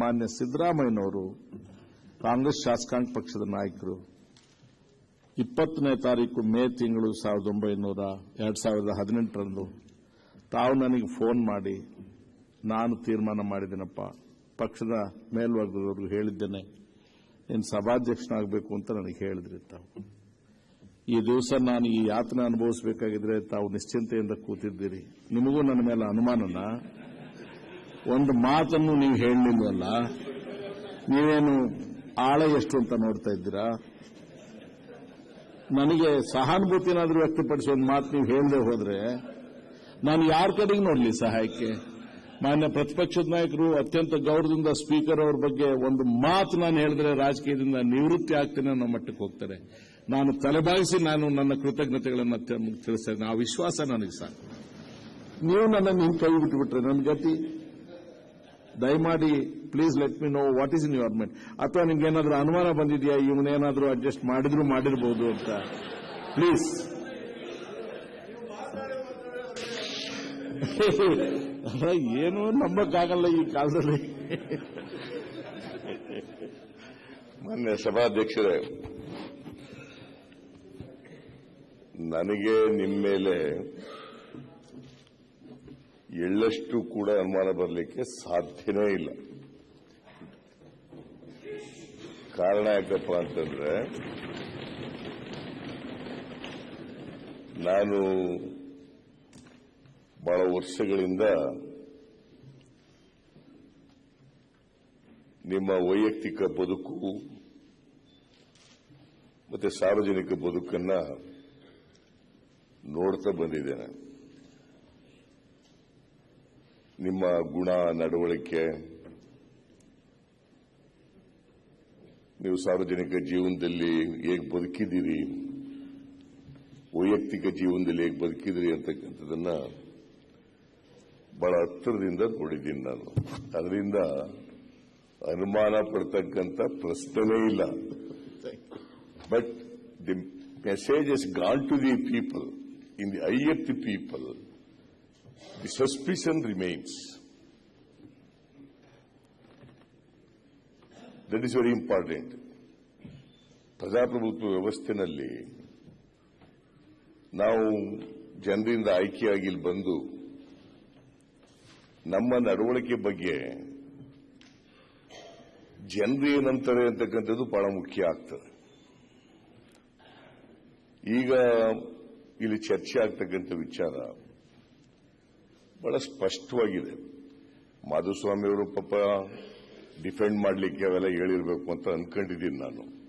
ಮಾನ್ಯ ಸಿದ್ದರಾಮಯ್ಯನವರು ಕಾಂಗ್ರೆಸ್ ಶಾಸಕಾಂಗ ಪಕ್ಷದ ನಾಯಕರು. ಇಪ್ಪತ್ತನೇ ತಾರೀಕು ಮೇ ತಿಂಗಳು ಸಾವಿರದ ಒಂಬೈನೂರ ಎರಡ್ ಸಾವಿರದ ಹದಿನೆಂಟರಂದು ತಾವು ನನಗೆ ಫೋನ್ ಮಾಡಿ ನಾನು ತೀರ್ಮಾನ ಮಾಡಿದ್ದೇನಪ್ಪ, ಪಕ್ಷದ ಮೇಲ್ವರ್ಗದವ್ರಿಗೂ ಹೇಳಿದ್ದೇನೆ, ನೀನು ಸಭಾಧ್ಯಕ್ಷನಾಗಬೇಕು ಅಂತ ನನಗೆ ಹೇಳಿದ್ರಿ ತಾವು. ಈ ದಿವಸ ನಾನು ಈ ಯಾತನೆ ಅನುಭವಿಸಬೇಕಾಗಿದ್ರೆ ತಾವು ನಿಶ್ಚಿಂತೆಯಿಂದ ಕೂತಿದ್ದೀರಿ. ನಿಮಗೂ ನನ್ನ ಮೇಲೆ ಅನುಮಾನನ? ಒಂದು ಮಾತನ್ನು ನೀವು ಹೇಳಲಿಲ್ವಲ್ಲ ನೀವೇನು ಆಳ ಎಷ್ಟು ಅಂತ ನೋಡ್ತಾ ಇದ್ದೀರಾ? ನನಗೆ ಸಹಾನುಭೂತಿನಾದರೂ ವ್ಯಕ್ತಪಡಿಸಿ ಒಂದು ಮಾತು ನೀವು ಹೇಳದೆ ಹೋದರೆ ನಾನು ಯಾರ ಕಡೆಗೆ ನೋಡಲಿ ಸಹಾಯಕ್ಕೆ? ಮಾನ್ಯ ಪ್ರತಿಪಕ್ಷದ ನಾಯಕರು, ಅತ್ಯಂತ ಗೌರವದಿಂದ ಸ್ಪೀಕರ್ ಅವ್ರ ಬಗ್ಗೆ ಒಂದು ಮಾತು ನಾನು ಹೇಳಿದ್ರೆ ರಾಜಕೀಯದಿಂದ ನಿವೃತ್ತಿ ಆಗ್ತೇನೆ ಅನ್ನೋ ಮಟ್ಟಕ್ಕೆ ಹೋಗ್ತಾರೆ. ನಾನು ತಲೆಬಾಗಿಸಿ ನಾನು ನನ್ನ ಕೃತಜ್ಞತೆಗಳನ್ನು ತಿಳಿಸ್ತೇನೆ. ಆ ವಿಶ್ವಾಸ ನನಗೆ ಸಾಕು. ನೀವು ನನ್ನನ್ನು ಹಿಂಗೆ ಕೈ ಬಿಟ್ಟುಬಿಟ್ರೆ ನನ್ನ ಗತಿ? ದಯಮಾಡಿ please let me know what is in your mind ಅಥವಾ ನಿಮ್ಗೆ ಏನಾದರೂ ಅನುಮಾನ ಬಂದಿದೆಯಾ? ಇವನೇನಾದರೂ ಅಡ್ಜಸ್ಟ್ ಮಾಡಿದ್ರು ಮಾಡಿರಬಹುದು ಅಂತ. ಪ್ಲೀಸ್ ಏನು ನಂಬಕ್ಕಾಗಲ್ಲ ಈ ಕಾಲದಲ್ಲಿ. ಮಾನ್ಯ ಸಭಾಧ್ಯಕ್ಷರೇ, ನನಗೆ ನಿಮ್ಮ ಮೇಲೆ ಎಳ್ಳಷ್ಟು ಕೂಡ ಅನುಮಾನ ಬರಲಿಕ್ಕೆ ಸಾಧ್ಯನೇ ಇಲ್ಲ. ಕಾರಣ ಯಾಕಪ್ಪ ಅಂತಂದ್ರೆ, ನಾನು ಬಹಳ ವರ್ಷಗಳಿಂದ ನಿಮ್ಮ ವೈಯಕ್ತಿಕ ಬದುಕು ಮತ್ತೆ ಸಾರ್ವಜನಿಕ ಬದುಕನ್ನ ನೋಡ್ತಾ ಬಂದಿದ್ದೇನೆ. ನಿಮ್ಮ ಗುಣ ನಡವಳಿಕೆ. ನೀವು ಸಾರ್ವಜನಿಕ ಜೀವನದಲ್ಲಿ ಹೇಗೆ ಬದುಕಿದ್ದೀರಿ? ವೈಯಕ್ತಿಕ ಜೀವನದಲ್ಲಿ ಹೇಗೆ ಬದುಕಿದಿರಿ ಅಂತಕ್ಕಂಥದನ್ನ ಬಹಳ ಹತ್ತಿರದಿಂದ ನೋಡಿದ್ದೀನಿ ನಾನು. ಅದರಿಂದ ಅನುಮಾನ ಪಡ್ತಕ್ಕಂಥ ಪ್ರಶ್ನೆನೇ ಇಲ್ಲ. But the message is gone to the people in the eye people the suspicion remains. That is very important ಪ್ರಜಾಪ್ರಭುತ್ವ ವ್ಯವಸ್ಥೆನಲ್ಲಿ ನಾವು ಜನರಿಂದ ಆಯ್ಕೆಯಾಗಿ ಇಲ್ಲಿ ಬಂದು ನಮ್ಮ ನಡವಳಿಕೆ ಬಗ್ಗೆ ಜನರು ಏನಂತಾರೆ ಅಂತಕ್ಕಂಥದ್ದು ಬಹಳ ಮುಖ್ಯ ಆಗ್ತದೆ ಈಗ ಇಲ್ಲಿ ಚರ್ಚೆ ಆಗ್ತಕ್ಕಂಥ ವಿಚಾರ ಬಹಳ ಸ್ಪಷ್ಟವಾಗಿದೆ. ಮಾಧುಸ್ವಾಮಿ ಅವರು ಪಾಪ ಡಿಫೆಂಡ್ ಮಾಡಲಿಕ್ಕೆ ಅವೆಲ್ಲ ಹೇಳಿರಬೇಕು ಅಂತ ಅಂದ್ಕೊಂಡಿದ್ದೀನಿ ನಾನು.